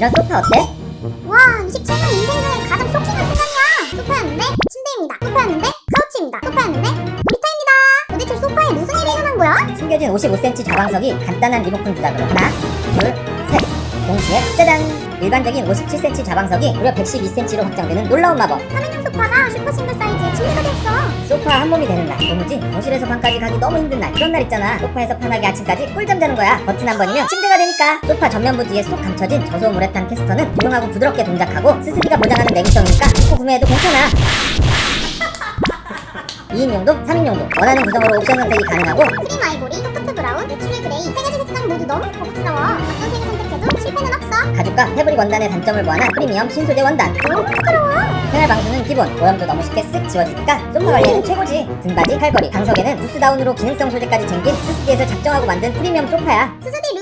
이런 소파 어때? 와 27년 인생 중에 가장 쇼킹한 순간이야 소파였는데 침대입니다 소파였는데 카우치입니다 소파였는데 놀이터입니다 도대체 소파에 무슨 일이 일어난 거야? 숨겨진 55cm 좌방석이 간단한 리모컨 조작으로 하나, 둘, 셋 동시에 짜잔! 일반적인 57cm 좌방석이 무려 112cm로 확장되는 놀라운 마법. 3인용 소파가 슈퍼 싱글 사이즈의 침대가 됐어. 소파 한 몸이 되는 날 도무지 거실에서 방까지 가기 너무 힘든 날. 그런 날 있잖아. 소파에서 편하게 아침까지 꿀잠 자는 거야. 버튼 한 번이면 침대가 되니까. 소파 전면부 뒤에 쏙 감춰진 저소음 우레탄 캐스터는 조용하고 부드럽게 동작하고 스스리가 보장하는 내구성이니까 코 구매해도 괜찮아. 2인용도 3인용도. 원하는 구성으로 옵션 선택이 가능하고 크림 아이보리, 토크트 브라운, 내추럴 그레이 세 가지 색상 모두 너무 고급스러워. 어떤 가죽과 패브릭 원단의 단점을 보완한 프리미엄 신소재 원단. 너무 부끄러워. 생활 방수는 기본 오염도 너무 쉽게 쓱 지워지니까 소파 관리에는 최고지. 등받이, 팔걸이, 방석에는 부스다운으로 기능성 소재까지 챙긴 스스디에서 작정하고 만든 프리미엄 소파야. 스스디